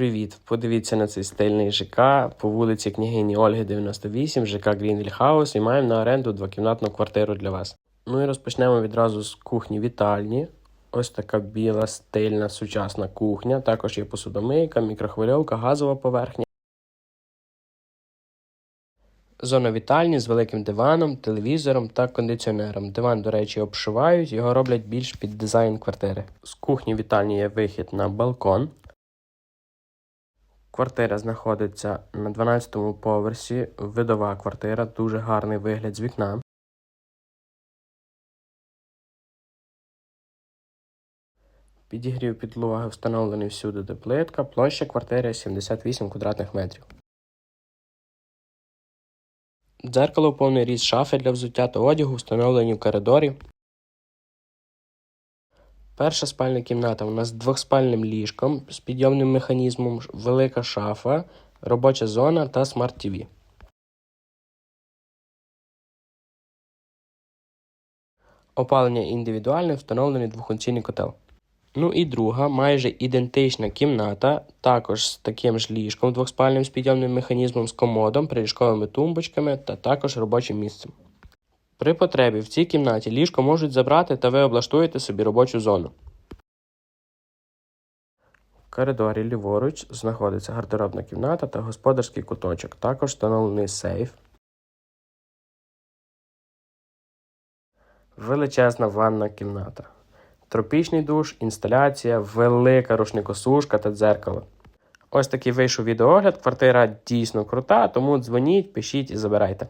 Привіт! Подивіться на цей стильний ЖК по вулиці княгині Ольги 98, ЖК Greenville House і маємо на оренду двокімнатну квартиру для вас. Ну і розпочнемо відразу з кухні вітальні. Ось така біла, стильна, сучасна кухня. Також є посудомийка, мікрохвильовка, газова поверхня. Зона вітальні з великим диваном, телевізором та кондиціонером. Диван, до речі, обшивають, його роблять більш під дизайн квартири. З кухні вітальні є вихід на балкон. Квартира знаходиться на 12-му поверсі. Видова квартира, дуже гарний вигляд з вікна. Підігрів підлоги встановлений всюди де плитка. Площа квартири 78 квадратних метрів. Дзеркало повний ріст шафи для взуття та одягу встановлені в коридорі. Перша спальня кімната у нас з двохспальним ліжком з підйомним механізмом, велика шафа, робоча зона та смарт-ТВ. Опалення індивідуальне, встановлений двохфункційний котел. Ну і друга, майже ідентична кімната, також з таким ж ліжком двохспальним з підйомним механізмом з комодом, приліжковими тумбочками та також робочим місцем. При потребі в цій кімнаті ліжко можуть забрати та ви облаштуєте собі робочу зону. В коридорі ліворуч знаходиться гардеробна кімната та господарський куточок. Також встановлений сейф. Величезна ванна кімната. Тропічний душ, інсталяція, велика рушникосушка та дзеркало. Ось такий вийшов відеогляд. Квартира дійсно крута, тому дзвоніть, пишіть і забирайте.